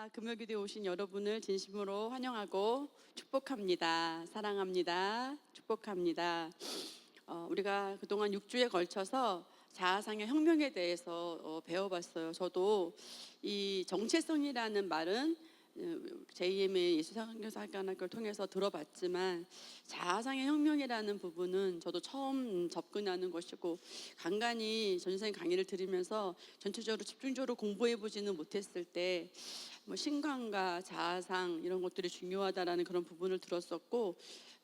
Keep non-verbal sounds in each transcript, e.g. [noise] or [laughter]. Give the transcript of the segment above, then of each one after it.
아, 금요기도에 오신 여러분을 진심으로 환영하고 축복합니다. 사랑합니다. 축복합니다. 어, 우리가 그동안 6주에 걸쳐서 자아상의 혁명에 대해서 어, 배워봤어요. 저도 이 정체성이라는 말은 어, JM의 예수상교사관학교를 통해서 들어봤지만 자아상의 혁명이라는 부분은 저도 처음 접근하는 것이고 간간히 전선생 강의를 들으면서 전체적으로 집중적으로 공부해 보지는 못했을 때 뭐 신광과 자아상 이런 것들이 중요하다라는 그런 부분을 들었었고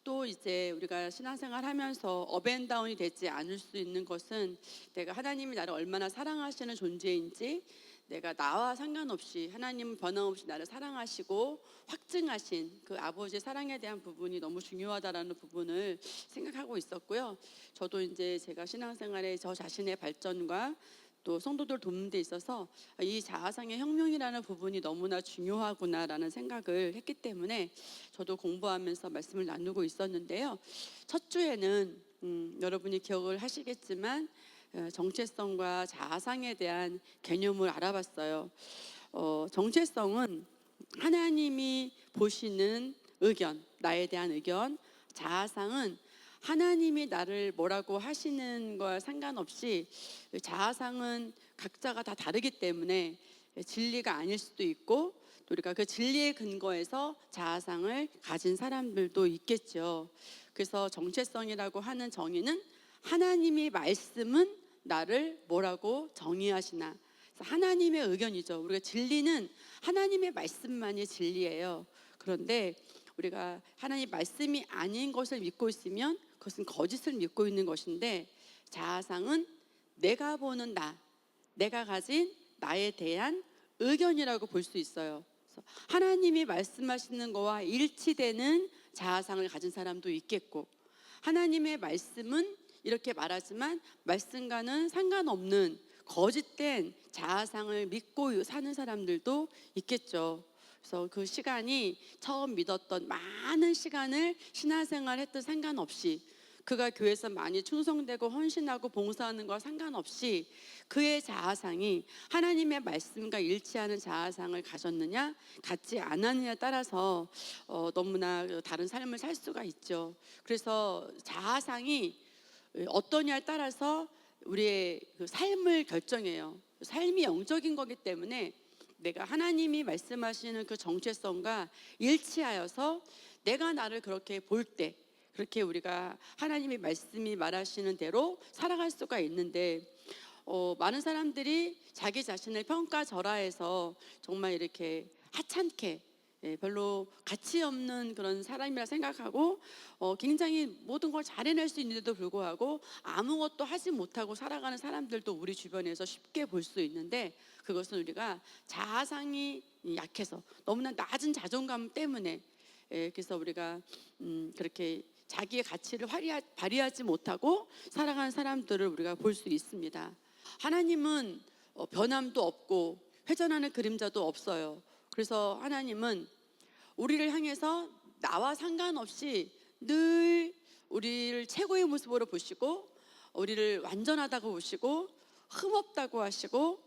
또 이제 우리가 신앙생활 하면서 업앤다운이 되지 않을 수 있는 것은 내가 하나님이 나를 얼마나 사랑하시는 존재인지 내가 나와 상관없이 하나님은 변함없이 나를 사랑하시고 확증하신 그 아버지의 사랑에 대한 부분이 너무 중요하다라는 부분을 생각하고 있었고요. 저도 이제 제가 신앙생활에 저 자신의 발전과 또 성도들 돕는 데 있어서 이 자아상의 혁명이라는 부분이 너무나 중요하구나라는 생각을 했기 때문에 저도 공부하면서 말씀을 나누고 있었는데요. 첫 주에는 음, 여러분이 기억을 하시겠지만 어, 정체성과 자아상에 대한 개념을 알아봤어요. 어, 정체성은 하나님이 보시는 의견, 나에 대한 의견, 자아상은 하나님이 나를 뭐라고 하시는 거와 상관없이 자아상은 각자가 다 다르기 때문에 진리가 아닐 수도 있고 또 우리가 그 진리의 근거에서 자아상을 가진 사람들도 있겠죠. 그래서 정체성이라고 하는 정의는 하나님의 말씀은 나를 뭐라고 정의하시나. 하나님의 의견이죠. 우리가 진리는 하나님의 말씀만이 진리예요. 그런데 우리가 하나님 말씀이 아닌 것을 믿고 있으면 그것은 거짓을 믿고 있는 것인데 자아상은 내가 보는 나, 내가 가진 나에 대한 의견이라고 볼 수 있어요. 하나님이 말씀하시는 거와 일치되는 자아상을 가진 사람도 있겠고 하나님의 말씀은 이렇게 말하지만 말씀과는 상관없는 거짓된 자아상을 믿고 사는 사람들도 있겠죠. 그래서 그 시간이 처음 믿었던 많은 시간을 신앙생활 했던 상관없이 그가 교회에서 많이 충성되고 헌신하고 봉사하는 것과 상관없이 그의 자아상이 하나님의 말씀과 일치하는 자아상을 가졌느냐 갖지 않았느냐에 따라서 어, 너무나 다른 삶을 살 수가 있죠. 그래서 자아상이 어떠냐에 따라서 우리의 그 삶을 결정해요. 삶이 영적인 거기 때문에 내가 하나님이 말씀하시는 그 정체성과 일치하여서 내가 나를 그렇게 볼 때, 그렇게 우리가 하나님의 말씀이 말하시는 대로 살아갈 수가 있는데, 어, 많은 사람들이 자기 자신을 평가절하해서 정말 이렇게 하찮게 예, 별로 가치 없는 그런 사람이라 생각하고 어, 굉장히 모든 걸 잘해낼 수 있는데도 불구하고 아무것도 하지 못하고 살아가는 사람들도 우리 주변에서 쉽게 볼 수 있는데 그것은 우리가 자아상이 약해서 너무나 낮은 자존감 때문에 예, 그래서 우리가 음, 그렇게 자기의 가치를 발휘하, 발휘하지 못하고 살아가는 사람들을 우리가 볼 수 있습니다. 하나님은 어, 변함도 없고 회전하는 그림자도 없어요. 그래서 하나님은 우리를 향해서 나와 상관없이 늘 우리를 최고의 모습으로 보시고 우리를 완전하다고 보시고 흠없다고 하시고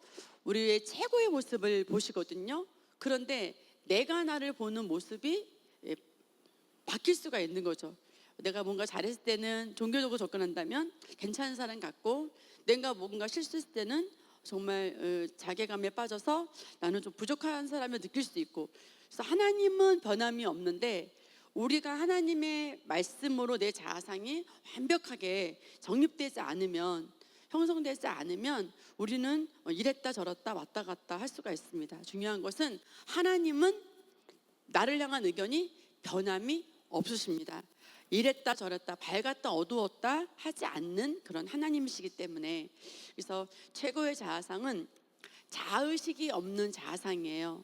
우리의 최고의 모습을 보시거든요. 그런데 내가 나를 보는 모습이 예, 바뀔 수가 있는 거죠. 내가 뭔가 잘했을 때는 종교적으로 접근한다면 괜찮은 사람 같고 내가 뭔가 실수했을 때는 정말 어, 자괴감에 빠져서 나는 좀 부족한 사람을 느낄 수 있고 그래서 하나님은 변함이 없는데 우리가 하나님의 말씀으로 내 자아상이 완벽하게 정립되지 않으면 형성되지 않으면 우리는 어, 이랬다 저랬다 왔다 갔다 할 수가 있습니다. 중요한 것은 하나님은 나를 향한 의견이 변함이 없으십니다. 이랬다 저랬다 밝았다 어두웠다 하지 않는 그런 하나님이시기 때문에 그래서 최고의 자아상은 자의식이 없는 자아상이에요.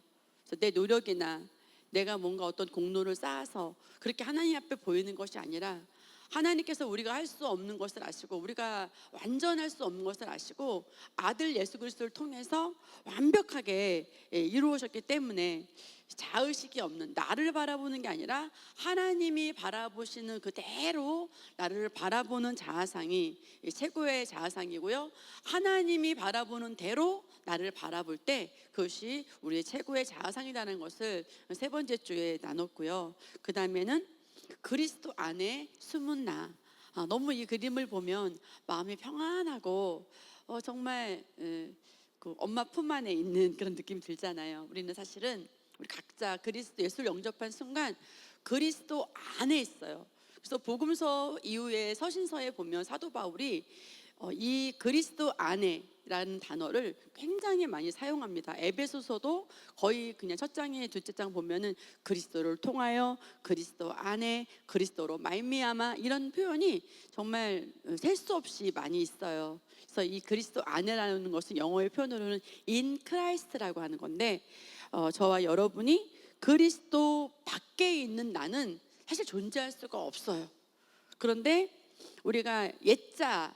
내 노력이나 내가 뭔가 어떤 공로를 쌓아서 그렇게 하나님 앞에 보이는 것이 아니라 하나님께서 우리가 할 수 없는 것을 아시고 우리가 완전할 수 없는 것을 아시고 아들 예수 그리스도를 통해서 완벽하게 예, 이루어졌기 때문에 자의식이 없는 나를 바라보는 게 아니라 하나님이 바라보시는 그대로 나를 바라보는 자아상이 최고의 자아상이고요. 하나님이 바라보는 대로 나를 바라볼 때 그것이 우리의 최고의 자아상이라는 것을 세 번째 주에 나눴고요. 그 다음에는 그리스도 안에 숨은 나. 아, 너무 이 그림을 보면 마음이 평안하고 어, 정말 에, 그 엄마 품 안에 있는 그런 느낌이 들잖아요. 우리는 사실은 우리 각자 그리스도 예수를 영접한 순간 그리스도 안에 있어요. 그래서 복음서 이후에 서신서에 보면 사도 바울이 어, 이 그리스도 안에라는 단어를 굉장히 많이 사용합니다. 에베소서도 거의 그냥 첫 장에 둘째 장 보면은 그리스도를 통하여 그리스도 안에 그리스도로 말미암아 이런 표현이 정말 셀 수 없이 많이 있어요. 그래서 이 그리스도 안에라는 것은 영어의 표현으로는 in Christ라고 하는 건데 어, 저와 여러분이 그리스도 밖에 있는 나는 사실 존재할 수가 없어요. 그런데 우리가 옛자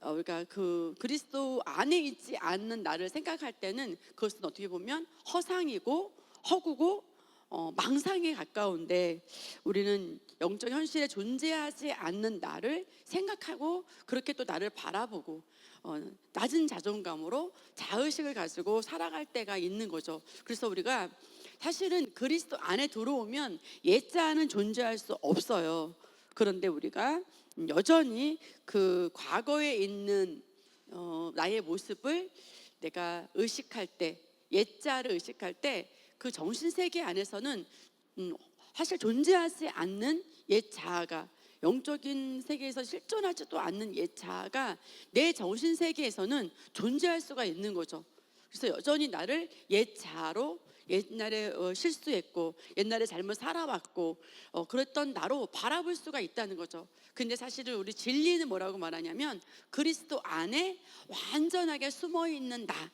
어, 우리가 그 그리스도 안에 있지 않는 나를 생각할 때는 그것은 어떻게 보면 허상이고 허구고 어, 망상에 가까운데 우리는 영적 현실에 존재하지 않는 나를 생각하고 그렇게 또 나를 바라보고 어, 낮은 자존감으로 자의식을 가지고 살아갈 때가 있는 거죠. 그래서 우리가 사실은 그리스도 안에 들어오면 옛자는 존재할 수 없어요. 그런데 우리가 여전히 그 과거에 있는 어, 나의 모습을 내가 의식할 때, 옛자를 의식할 때 그 정신 세계 안에서는 음, 사실 존재하지 않는 옛 자아가 영적인 세계에서 실존하지도 않는 옛 자아가 내 정신 세계에서는 존재할 수가 있는 거죠. 그래서 여전히 나를 옛 자아로 옛날에 어, 실수했고 옛날에 잘못 살아왔고 어, 그랬던 나로 바라볼 수가 있다는 거죠. 근데 사실은 우리 진리는 뭐라고 말하냐면 그리스도 안에 완전하게 숨어 있는 나.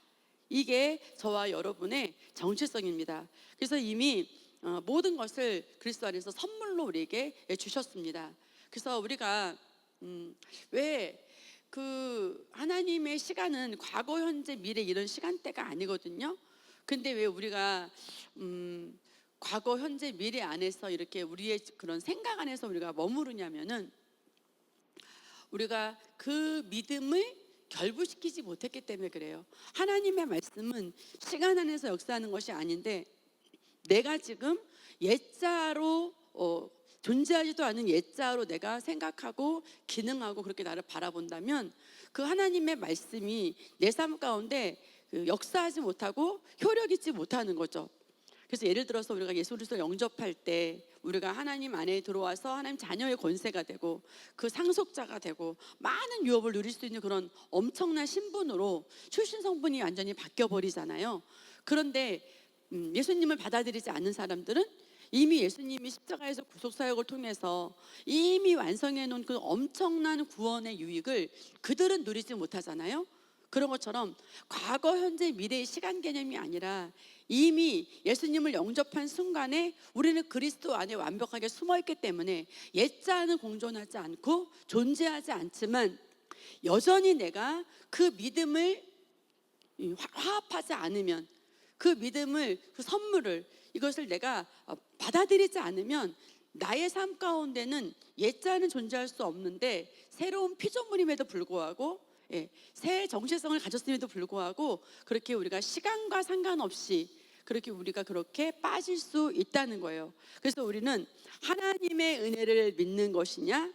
이게 저와 여러분의 정체성입니다. 그래서 이미 어, 모든 것을 그리스도 안에서 선물로 우리에게 주셨습니다. 그래서 우리가 음, 왜 그 하나님의 시간은 과거, 현재, 미래 이런 시간대가 아니거든요. 근데 왜 우리가 음, 과거, 현재, 미래 안에서 이렇게 우리의 그런 생각 안에서 우리가 머무르냐면은 우리가 그 믿음을 결부시키지 못했기 때문에 그래요. 하나님의 말씀은 시간 안에서 역사하는 것이 아닌데 내가 지금 옛자로 어, 존재하지도 않은 옛자로 내가 생각하고 기능하고 그렇게 나를 바라본다면 그 하나님의 말씀이 내 삶 가운데 그 역사하지 못하고 효력 있지 못하는 거죠. 그래서 예를 들어서 우리가 예수 그리스도를 영접할 때 우리가 하나님 안에 들어와서 하나님 자녀의 권세가 되고 그 상속자가 되고 많은 유업을 누릴 수 있는 그런 엄청난 신분으로 출신 성분이 완전히 바뀌어 버리잖아요. 그런데 음, 예수님을 받아들이지 않는 사람들은 이미 예수님이 십자가에서 구속 사역을 통해서 이미 완성해 놓은 그 엄청난 구원의 유익을 그들은 누리지 못하잖아요. 그런 것처럼 과거, 현재, 미래의 시간 개념이 아니라 이미 예수님을 영접한 순간에 우리는 그리스도 안에 완벽하게 숨어 있기 때문에 옛자는 공존하지 않고 존재하지 않지만 여전히 내가 그 믿음을 화합하지 않으면 그 믿음을 그 선물을 이것을 내가 어, 받아들이지 않으면 나의 삶 가운데는 옛자는 존재할 수 없는데 새로운 피조물임에도 불구하고 예, 새 정체성을 가졌음에도 불구하고 그렇게 우리가 시간과 상관없이 그렇게 우리가 그렇게 빠질 수 있다는 거예요. 그래서 우리는 하나님의 은혜를 믿는 것이냐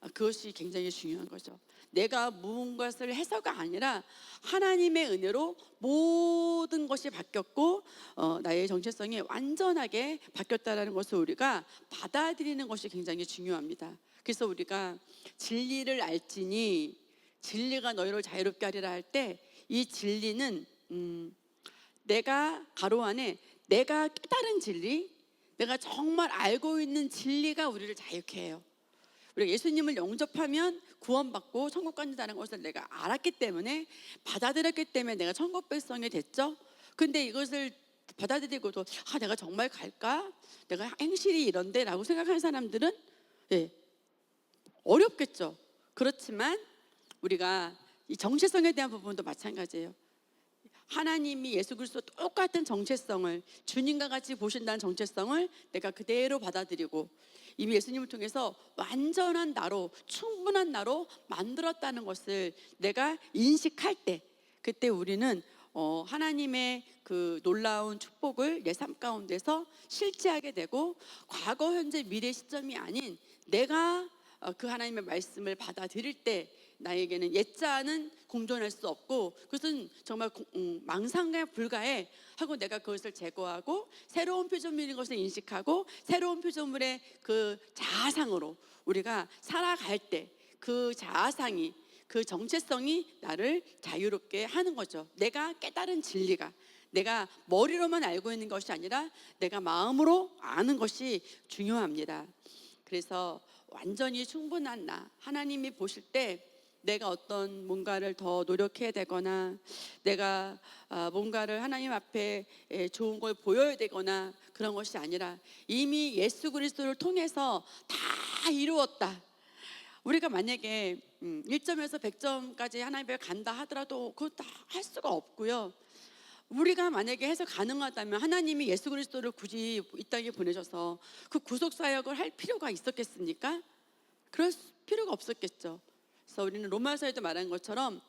아, 그것이 굉장히 중요한 거죠. 내가 무언가를 해서가 아니라 하나님의 은혜로 모든 것이 바뀌었고 어, 나의 정체성이 완전하게 바뀌었다라는 것을 우리가 받아들이는 것이 굉장히 중요합니다. 그래서 우리가 진리를 알지니 진리가 너희를 자유롭게 하리라 할 때 이 진리는 음, 내가 가로 안에 내가 깨달은 진리, 내가 정말 알고 있는 진리가 우리를 자유케 해요. 우리가 예수님을 영접하면 구원받고 천국 간다는 것을 내가 알았기 때문에 받아들였기 때문에 내가 천국 백성이 됐죠. 근데 이것을 받아들이고도 아 내가 정말 갈까? 내가 행실이 이런데라고 생각하는 사람들은 예, 어렵겠죠. 그렇지만 우리가 이 정체성에 대한 부분도 마찬가지예요. 하나님이 예수 그리스도 똑같은 정체성을 주님과 같이 보신다는 정체성을 내가 그대로 받아들이고 이미 예수님을 통해서 완전한 나로 충분한 나로 만들었다는 것을 내가 인식할 때 그때 우리는 어, 하나님의 그 놀라운 축복을 내 삶 가운데서 실제하게 되고 과거, 현재, 미래 시점이 아닌 내가 어, 그 하나님의 말씀을 받아들일 때 나에게는 옛자는 공존할 수 없고 그것은 정말 고- 음, 망상에 불과해 하고 내가 그것을 제거하고 새로운 표준물인 것을 인식하고 새로운 표준물의 그 자아상으로 우리가 살아갈 때 그 자아상이 그 정체성이 나를 자유롭게 하는 거죠. 내가 깨달은 진리가 내가 머리로만 알고 있는 것이 아니라 내가 마음으로 아는 것이 중요합니다. 그래서 완전히 충분한 나 하나님이 보실 때 내가 어떤 뭔가를 더 노력해야 되거나 내가 아, 뭔가를 하나님 앞에 에, 좋은 걸 보여야 되거나 그런 것이 아니라 이미 예수 그리스도를 통해서 다 이루었다. 우리가 만약에 음, 1점에서 100점까지 하나님 앞에 간다 하더라도 그거 다 할 수가 없고요. 우리가 만약에 해서 가능하다면 하나님이 예수 그리스도를 굳이 이 땅에 보내셔서 그 구속 사역을 할 필요가 있었겠습니까? 그럴 수- 필요가 없었겠죠. 그래서 우리는 로마서에도 말한 것처럼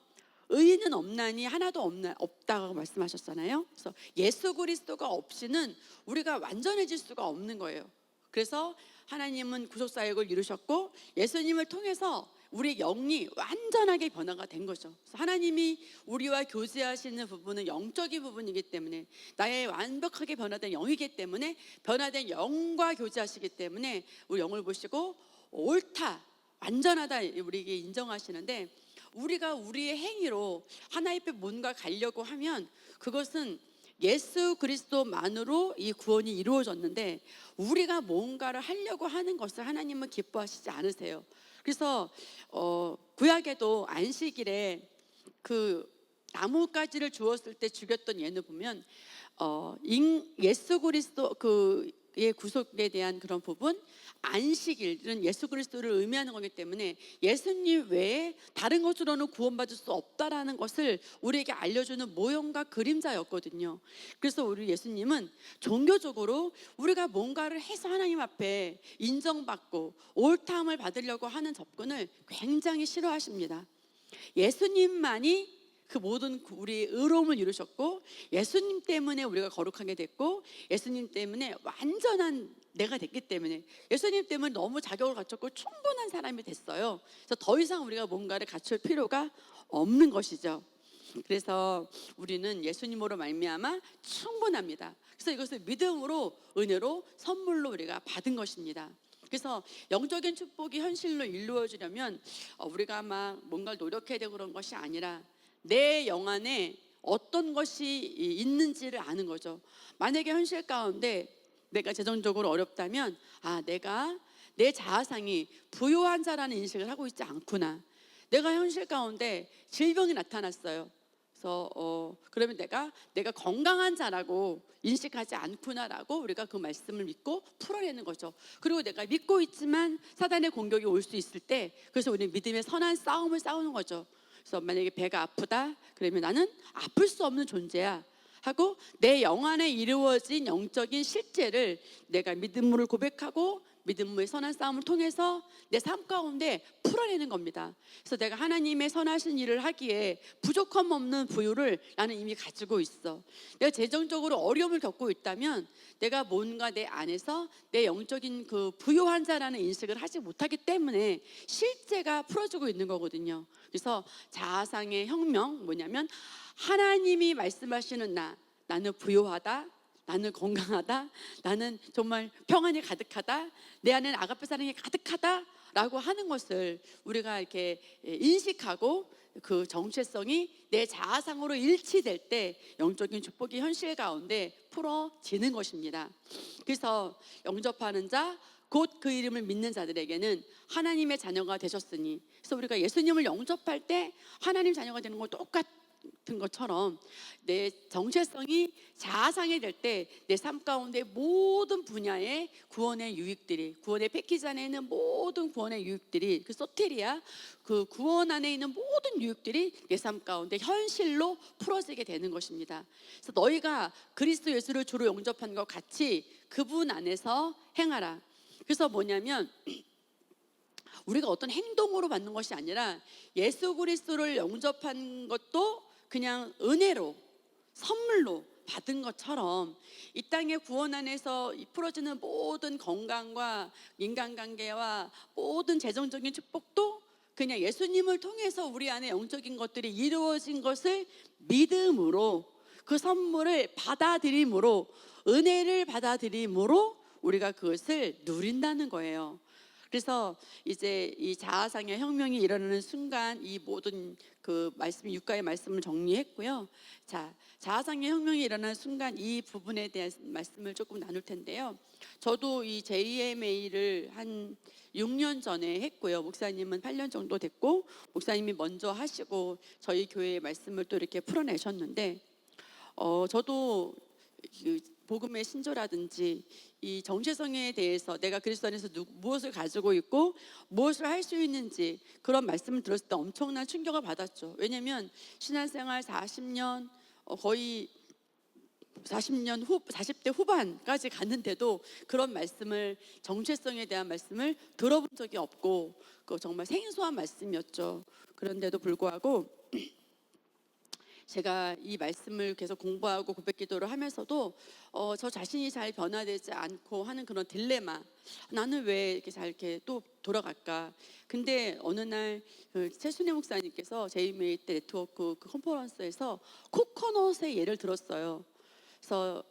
의인은 없나니 하나도 없나, 없다고 말씀하셨잖아요. 그래서 예수 그리스도가 없이는 우리가 완전해질 수가 없는 거예요. 그래서 하나님은 구속 사역을 이루셨고 예수님을 통해서 우리 영이 완전하게 변화가 된 거죠. 하나님이 우리와 교제하시는 부분은 영적인 부분이기 때문에 나의 완벽하게 변화된 영이기 때문에 변화된 영과 교제하시기 때문에 우리 영을 보시고 옳다, 완전하다 우리에게 인정하시는데 우리가 우리의 행위로 하나님 앞에 뭔가 가려고 하면 그것은 예수 그리스도만으로 이 구원이 이루어졌는데 우리가 뭔가를 하려고 하는 것을 하나님은 기뻐하시지 않으세요. 그래서 어, 구약에도 안식일에 그 나뭇가지를 주었을 때 죽였던 예는 보면 어, 인- 예수 그리스도 그 의 구속에 대한 그런 부분 안식일은 예수 그리스도를 의미하는 거기 때문에 예수님 외에 다른 것으로는 구원받을 수 없다라는 것을 우리에게 알려주는 모형과 그림자였거든요. 그래서 우리 예수님은 종교적으로 우리가 뭔가를 해서 하나님 앞에 인정받고 옳다함을 받으려고 하는 접근을 굉장히 싫어하십니다. 예수님만이 그 모든 우리 의로움을 이루셨고 예수님 때문에 우리가 거룩하게 됐고 예수님 때문에 완전한 내가 됐기 때문에 예수님 때문에 너무 자격을 갖췄고 충분한 사람이 됐어요. 그래서 더 이상 우리가 뭔가를 갖출 필요가 없는 것이죠. 그래서 우리는 예수님으로 말미암아 충분합니다. 그래서 이것을 믿음으로 은혜로 선물로 우리가 받은 것입니다. 그래서 영적인 축복이 현실로 이루어지려면 어, 우리가 막 뭔가 노력해야 되고 그런 것이 아니라 내 영 안에 어떤 것이 이- 있는지를 아는 거죠. 만약에 현실 가운데 내가 재정적으로 어렵다면 아 내가 내 자아상이 부요한 자라는 인식을 하고 있지 않구나. 내가 현실 가운데 질병이 나타났어요. 그래서 어 그러면 내가 내가 건강한 자라고 인식하지 않구나라고 우리가 그 말씀을 믿고 풀어내는 거죠. 그리고 내가 믿고 있지만 사단의 공격이 올 수 있을 때 그래서 우리 믿음의 선한 싸움을 싸우는 거죠. 그래서 만약에 배가 아프다 그러면 나는 아플 수 없는 존재야. 하고 내 영 안에 이루어진 영적인 실제를 내가 믿음으로 고백하고 믿음의 선한 싸움을 통해서 내 삶 가운데 풀어내는 겁니다. 그래서 내가 하나님의 선하신 일을 하기에 부족함 없는 부유를 나는 이미 가지고 있어. 내가 재정적으로 어려움을 겪고 있다면 내가 뭔가 내 안에서 내 영적인 그 부요한 자라는 인식을 하지 못하기 때문에 실제가 풀어지고 있는 거거든요. 그래서 자아상의 혁명 뭐냐면 하나님이 말씀하시는 나 나는 부요하다. 나는 건강하다. 나는 정말 평안이 가득하다. 내 안에는 아가페 사랑이 가득하다 라고 하는 것을 우리가 이렇게 인식하고 그 정체성이 내 자아상으로 일치될 때 영적인 축복이 현실 가운데 풀어지는 것입니다. 그래서 영접하는 자, 곧 그 이름을 믿는 자들에게는 하나님의 자녀가 되셨으니 그래서 우리가 예수님을 영접할 때 하나님 자녀가 되는 건 똑같 은 것처럼 내 정체성이 자아상이 될 때 내 삶 가운데 모든 분야의 구원의 유익들이 구원의 패키지 안에 있는 모든 구원의 유익들이 그 소테리아 그 구원 안에 있는 모든 유익들이 내 삶 가운데 현실로 풀어지게 되는 것입니다. 그래서 너희가 그리스도 예수를 주로 영접한 것 같이 그분 안에서 행하라. 그래서 뭐냐면 우리가 어떤 행동으로 받는 것이 아니라 예수 그리스도를 영접한 것도 그냥 은혜로 선물로 받은 것처럼 이 땅의 구원 안에서 이 풀어지는 모든 건강과 인간관계와 모든 재정적인 축복도 그냥 예수님을 통해서 우리 안에 영적인 것들이 이루어진 것을 믿음으로 그 선물을 받아들임으로 은혜를 받아들임으로 우리가 그것을 누린다는 거예요. 그래서 이제 이 자아상의 혁명이 일어나는 순간 이 모든 그 말씀 육가의 말씀을 정리했고요. 자, 자아상의 혁명이 일어나는 순간 이 부분에 대한 말씀을 조금 나눌 텐데요. 저도 이 JMA를 한 6년 전에 했고요. 목사님은 8년 정도 됐고 목사님이 먼저 하시고 저희 교회의 말씀을 또 이렇게 풀어내셨는데 어, 저도 그 복음의 신조라든지 이 정체성에 대해서 내가 그리스도 안에서 누, 무엇을 가지고 있고 무엇을 할 수 있는지 그런 말씀을 들었을 때 엄청난 충격을 받았죠. 왜냐하면 신앙생활 40년 어, 거의 40년 후 40대 후반까지 갔는데도 그런 말씀을 정체성에 대한 말씀을 들어본 적이 없고 그 정말 생소한 말씀이었죠. 그런데도 불구하고 제가 이 말씀을 계속 공부하고 고백 기도를 하면서도 어, 저 자신이 잘 변화되지 않고 하는 그런 딜레마 나는 왜 이렇게 잘 이렇게 또 돌아갈까? 근데 어느 날 그 최순애 목사님께서 제이메이 때 네트워크 그 컨퍼런스에서 코코넛의 예를 들었어요. 그래서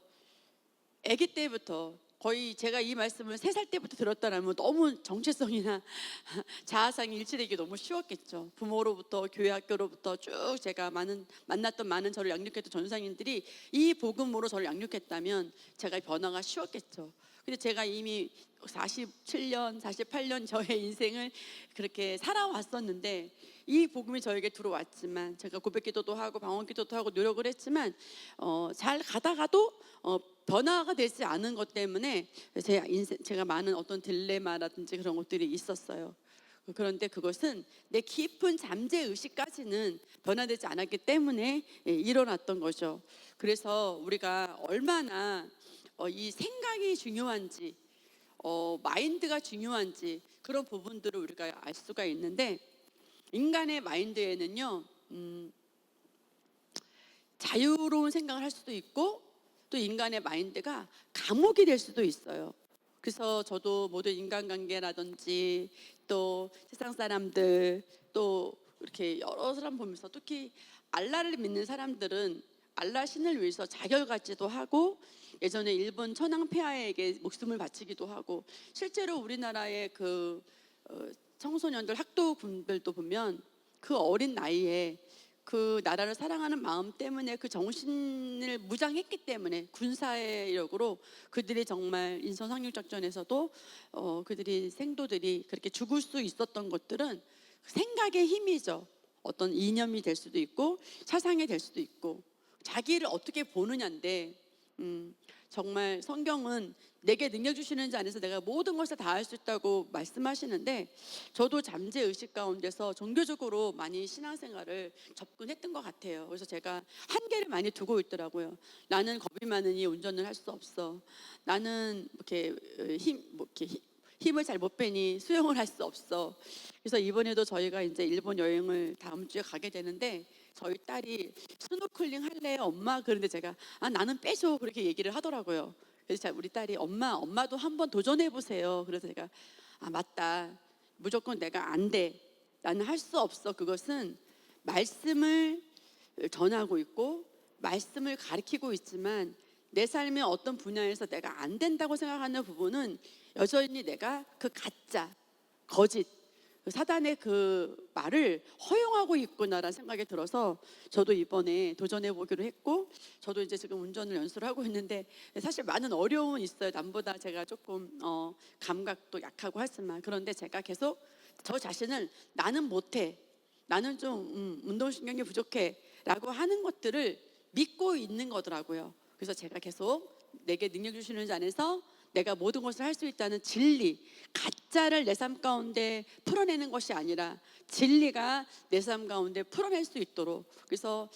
아기 때부터 거의 제가 이 말씀을 세 살 때부터 들었다라면 너무 정체성이나 [laughs] 자아상이 일치되기 너무 쉬웠겠죠. 부모로부터 교회 학교로부터 쭉 제가 많은 만났던 많은 저를 양육했던 전상인들이 이 복음으로 저를 양육했다면 제가 변화가 쉬웠겠죠. 근데 제가 이미 47년, 48년 저의 인생을 그렇게 살아왔었는데 이 복음이 저에게 들어왔지만 제가 고백기도도 하고 방언기도도 하고 노력을 했지만 어, 잘 가다가도 어, 변화가 되지 않은 것 때문에 제 인생 제가 많은 어떤 딜레마라든지 그런 것들이 있었어요. 그런데 그것은 내 깊은 잠재 의식까지는 변화되지 않았기 때문에 예, 일어났던 거죠. 그래서 우리가 얼마나 어, 이 생각이 중요한지, 어, 마인드가 중요한지 그런 부분들을 우리가 알 수가 있는데 인간의 마인드에는요, 음, 자유로운 생각을 할 수도 있고 또 인간의 마인드가 감옥이 될 수도 있어요. 그래서 저도 모든 인간관계라든지 또 세상 사람들 또 이렇게 여러 사람 보면서 특히 알라를 믿는 사람들은 알라 신을 위해서 자결같이도 하고 예전에 일본 천황 폐하에게 목숨을 바치기도 하고 실제로 우리나라의 그 어, 청소년들 학도 군들도 보면 그 어린 나이에 그 나라를 사랑하는 마음 때문에 그 정신을 무장했기 때문에 군사력으로 그들이 정말 인선 상륙 작전에서도 어, 그들이 생도들이 그렇게 죽을 수 있었던 것들은 생각의 힘이죠. 어떤 이념이 될 수도 있고 사상이 될 수도 있고 자기를 어떻게 보느냐인데 음, 정말 성경은 내게 능력 주시는 자 안에서 내가 모든 것을 다 할 수 있다고 말씀하시는데 저도 잠재 의식 가운데서 종교적으로 많이 신앙생활을 접근했던 것 같아요. 그래서 제가 한계를 많이 두고 있더라고요. 나는 겁이 많으니 운전을 할 수 없어. 나는 이렇게 힘, 뭐 이렇게 힘- 힘을 잘 못 빼니 수영을 할 수 없어. 그래서 이번에도 저희가 이제 일본 여행을 다음 주에 가게 되는데 저희 딸이 스노클링 할래 엄마 그런데 제가 아 나는 빼줘 그렇게 얘기를 하더라고요. 그래서 자- 우리 딸이 엄마 엄마도 한번 도전해 보세요. 그래서 제가 아 맞다 무조건 내가 안 돼. 나는 할 수 없어. 그것은 말씀을 전하고 있고 말씀을 가르치고 있지만 내 삶의 어떤 분야에서 내가 안 된다고 생각하는 부분은 여전히 내가 그 가짜, 거짓, 그 사단의 그 말을 허용하고 있구나라는 생각이 들어서 저도 이번에 도전해 보기로 했고 저도 이제 지금 운전을 연수를 하고 있는데 사실 많은 어려움은 있어요. 남보다 제가 조금 어, 감각도 약하고 하지만 그런데 제가 계속 저 자신을 나는 못해, 나는 좀 음, 운동신경이 부족해라고 하는 것들을 믿고 있는 거더라고요. 그래서 제가 계속 내게 능력 주시는 자 안에서 내가 모든 것을 할 수 있다는 진리, 가짜를 내 삶 가운데 풀어내는 것이 아니라 진리가 내 삶 가운데 풀어낼 수 있도록. 그래서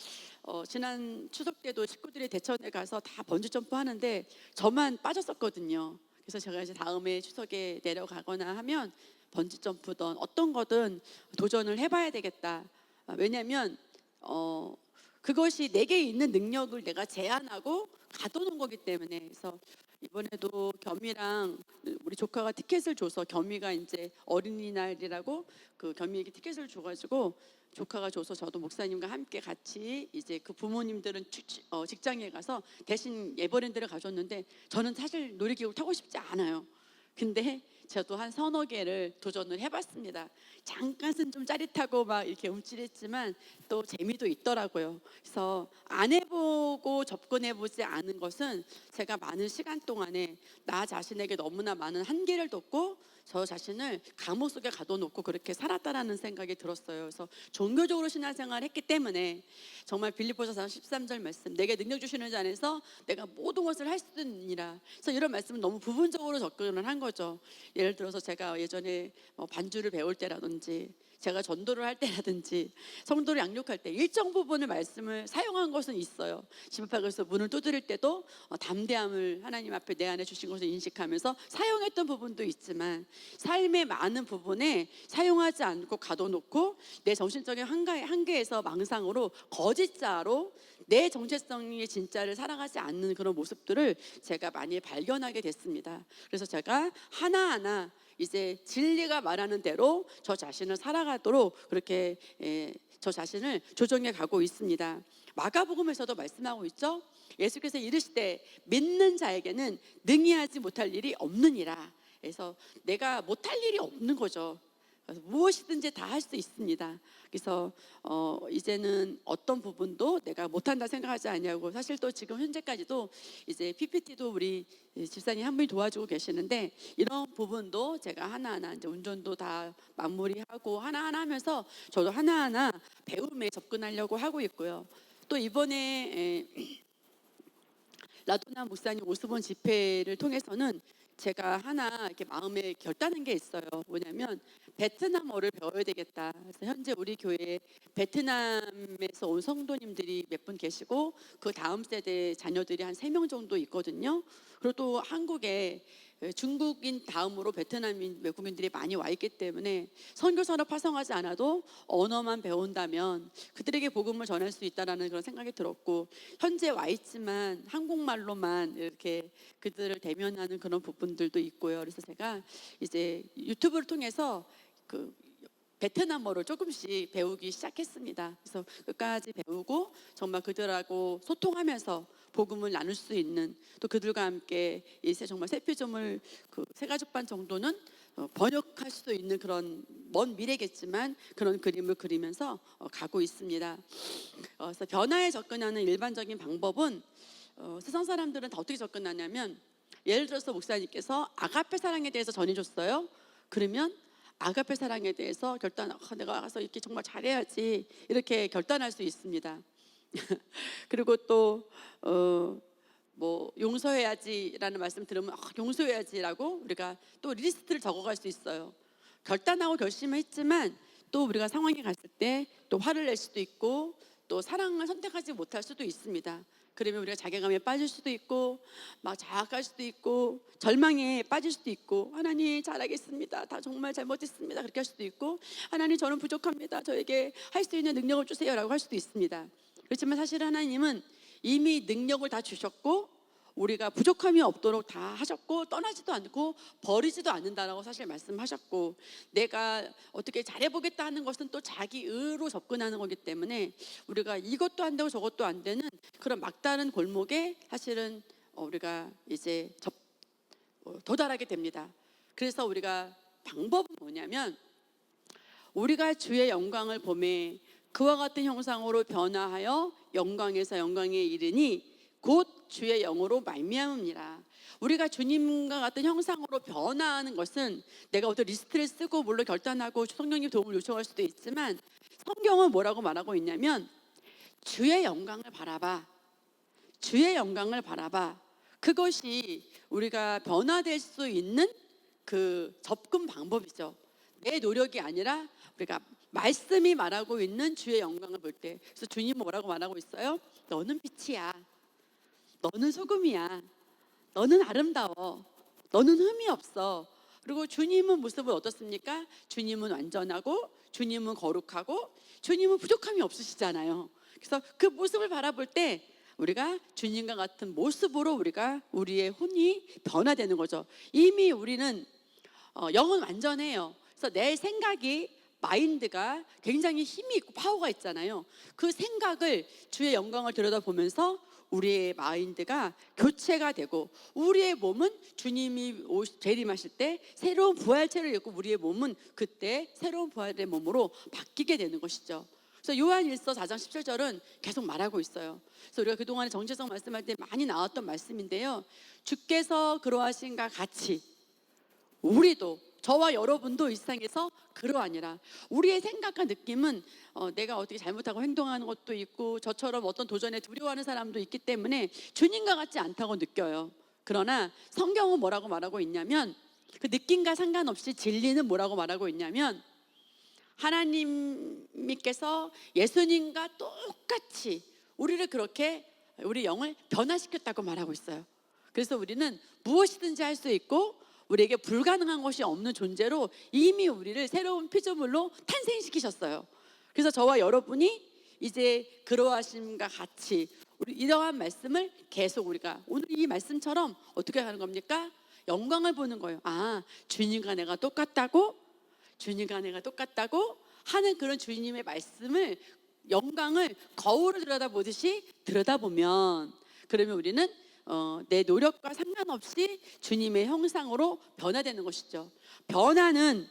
어, 지난 추석 때도 식구들이 대천에 가서 다 번지 점프 하는데 저만 빠졌었거든요. 그래서 제가 이제 다음에 추석에 내려가거나 하면 번지 점프든 어떤 거든 도전을 해봐야 되겠다. 아, 왜냐하면 어, 그것이 내게 있는 능력을 내가 제한하고 가둬놓은 거기 때문에 그래서 이번에도 겸이랑 우리 조카가 티켓을 줘서 겸이가 이제 어린이날이라고 그 겸이에게 티켓을 줘가지고 조카가 줘서 저도 목사님과 함께 같이 이제 그 부모님들은 직- 어, 직장에 가서 대신 예버랜드를 가줬는데 저는 사실 놀이기구 타고 싶지 않아요. 근데 저도 한 서너 개를 도전을 해봤습니다. 잠깐은 좀 짜릿하고 막 이렇게 움찔했지만 또 재미도 있더라고요. 그래서 안 해보고 접근해보지 않은 것은 제가 많은 시간 동안에 나 자신에게 너무나 많은 한계를 뒀고 저 자신을 감옥 속에 가둬놓고 그렇게 살았다라는 생각이 들었어요. 그래서 종교적으로 신앙생활을 했기 때문에 정말 빌립보서 4장 13절 말씀 내게 능력 주시는 자 안에서 내가 모든 것을 할 수 있느니라. 그래서 이런 말씀은 너무 부분적으로 접근을 한 거죠. 예를 들어서 제가 예전에 뭐 반주를 배울 때라든지 제가 전도를 할 때라든지 성도를 양육할 때 일정 부분의 말씀을 사용한 것은 있어요. 집 앞에 가서 문을 두드릴 때도 어, 담대함을 하나님 앞에 내 안에 주신 것을 인식하면서 사용했던 부분도 있지만 삶의 많은 부분에 사용하지 않고 가둬놓고 내 정신적인 한계, 한계에서 망상으로 거짓자로 내 정체성의 진짜를 살아가지 않는 그런 모습들을 제가 많이 발견하게 됐습니다. 그래서 제가 하나하나 이제 진리가 말하는 대로 저 자신을 살아가도록 그렇게 예, 저 자신을 조정해 가고 있습니다. 마가복음에서도 말씀하고 있죠. 예수께서 이르시되 믿는 자에게는 능히 하지 못할 일이 없느니라. 그래서 내가 못할 일이 없는 거죠. 무엇이든지 다 할 수 있습니다. 그래서 어, 이제는 어떤 부분도 내가 못한다 생각하지 않냐고 사실 또 지금 현재까지도 이제 PPT도 우리 집사님 한 분이 도와주고 계시는데 이런 부분도 제가 하나하나 이제 운전도 다 마무리하고 하나하나 하면서 저도 하나하나 배움에 접근하려고 하고 있고요. 또 이번에 에, [clears throat] 라도나 목사님 오스본 집회를 통해서는 제가 하나 이렇게 마음에 결단한 게 있어요. 뭐냐면 베트남어를 배워야 되겠다. 그래서 현재 우리 교회에 베트남에서 온 성도님들이 몇 분 계시고 그 다음 세대 자녀들이 한 세 명 정도 있거든요. 그리고 또 한국에 중국인 다음으로 베트남인 외국인들이 많이 와 있기 때문에 선교사로 파송하지 않아도 언어만 배운다면 그들에게 복음을 전할 수 있다라는 그런 생각이 들었고 현재 와 있지만 한국말로만 이렇게 그들을 대면하는 그런 부분들도 있고요. 그래서 제가 이제 유튜브를 통해서 그 베트남어를 조금씩 배우기 시작했습니다. 그래서 끝까지 배우고 정말 그들하고 소통하면서 복음을 나눌 수 있는 또 그들과 함께 이제 정말 세 표점을 그세 가족 반 정도는 어, 번역할 수도 있는 그런 먼 미래겠지만 그런 그림을 그리면서 어, 가고 있습니다. 어, 그래서 변화에 접근하는 일반적인 방법은 어, 세상 사람들은 다 어떻게 접근하냐면 예를 들어서 목사님께서 아가페 사랑에 대해서 전해줬어요. 그러면 아가페 사랑에 대해서 결단, 아, 내가 가서 이렇게 정말 잘해야지 이렇게 결단할 수 있습니다. [laughs] 그리고 또 어, 뭐 용서해야지라는 말씀 들으면 아, 용서해야지라고 우리가 또 리스트를 적어갈 수 있어요. 결단하고 결심했지만 또 우리가 상황에 갔을 때 또 화를 낼 수도 있고 또 사랑을 선택하지 못할 수도 있습니다. 그러면 우리가 자괴감에 빠질 수도 있고 막 자학할 수도 있고 절망에 빠질 수도 있고 하나님 잘하겠습니다. 다 정말 잘못했습니다. 그렇게 할 수도 있고 하나님 저는 부족합니다. 저에게 할 수 있는 능력을 주세요라고 할 수도 있습니다. 그렇지만 사실 하나님은 이미 능력을 다 주셨고 우리가 부족함이 없도록 다 하셨고 떠나지도 않고 버리지도 않는다라고 사실 말씀하셨고 내가 어떻게 잘해보겠다 하는 것은 또 자기 의로 접근하는 거기 때문에 우리가 이것도 안 되고 저것도 안 되는 그런 막다른 골목에 사실은 어, 우리가 이제 접, 어, 도달하게 됩니다. 그래서 우리가 방법은 뭐냐면 우리가 주의 영광을 보매 그와 같은 형상으로 변화하여 영광에서 영광에 이르니 곧 주의 영으로 말미암음이라. 우리가 주님과 같은 형상으로 변화하는 것은 내가 어떤 리스트를 쓰고 물론 결단하고 성령님 도움을 요청할 수도 있지만 성경은 뭐라고 말하고 있냐면 주의 영광을 바라봐. 주의 영광을 바라봐. 그것이 우리가 변화될 수 있는 그 접근 방법이죠. 내 노력이 아니라 우리가 말씀이 말하고 있는 주의 영광을 볼 때. 그래서 주님은 뭐라고 말하고 있어요? 너는 빛이야. 너는 소금이야. 너는 아름다워. 너는 흠이 없어. 그리고 주님은 모습은 어떻습니까? 주님은 완전하고 주님은 거룩하고 주님은 부족함이 없으시잖아요. 그래서 그 모습을 바라볼 때 우리가 주님과 같은 모습으로 우리가 우리의 혼이 변화되는 거죠. 이미 우리는 어, 영은 완전해요. 그래서 내 생각이 마인드가 굉장히 힘이 있고 파워가 있잖아요. 그 생각을 주의 영광을 들여다보면서 우리의 마인드가 교체가 되고 우리의 몸은 주님이 오- 재림하실 때 새로운 부활체를 입고 우리의 몸은 그때 새로운 부활의 몸으로 바뀌게 되는 것이죠. 그래서 요한일서 4장 17절은 계속 말하고 있어요. 그래서 우리가 그동안에 정체성 말씀할 때 많이 나왔던 말씀인데요. 주께서 그러하신가 같이 우리도 저와 여러분도 이 세상에서 그러하니라. 우리의 생각과 느낌은 어, 내가 어떻게 잘못하고 행동하는 것도 있고 저처럼 어떤 도전에 두려워하는 사람도 있기 때문에 주님과 같지 않다고 느껴요. 그러나 성경은 뭐라고 말하고 있냐면 그 느낌과 상관없이 진리는 뭐라고 말하고 있냐면 하나님께서 예수님과 똑같이 우리를 그렇게 우리 영을 변화시켰다고 말하고 있어요. 그래서 우리는 무엇이든지 할 수 있고 우리에게 불가능한 것이 없는 존재로 이미 우리를 새로운 피조물로 탄생시키셨어요. 그래서 저와 여러분이 이제 그러하심과 같이 우리 이러한 말씀을 계속 우리가 오늘 이 말씀처럼 어떻게 하는 겁니까? 영광을 보는 거예요. 아, 주님과 내가 똑같다고 주님과 내가 똑같다고 하는 그런 주님의 말씀을 영광을 거울을 들여다보듯이 들여다보면 그러면 우리는 어, 내 노력과 상관없이 주님의 형상으로 변화되는 것이죠. 변화는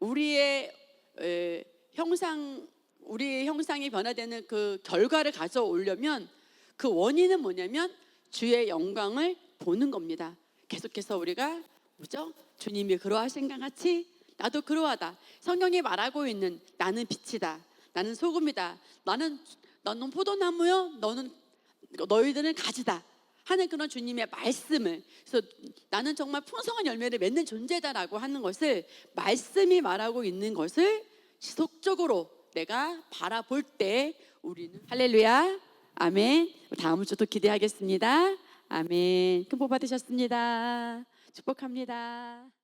우리의 에, 형상 우리의 형상이 변화되는 그 결과를 가져오려면 그 원인은 뭐냐면 주의 영광을 보는 겁니다. 계속해서 우리가 뭐죠? 주님이 그러하신 것 같이 나도 그러하다. 성경이 말하고 있는 나는 빛이다. 나는 소금이다. 나는 너는 포도나무요. 너는 너희들은 가지다. 하는 그런 주님의 말씀을. 그래서 나는 정말 풍성한 열매를 맺는 존재다라고 하는 것을 말씀이 말하고 있는 것을 지속적으로 내가 바라볼 때 우리는 할렐루야. 아멘. 다음 주도 기대하겠습니다. 아멘. 큰 복 받으셨습니다. 축복합니다.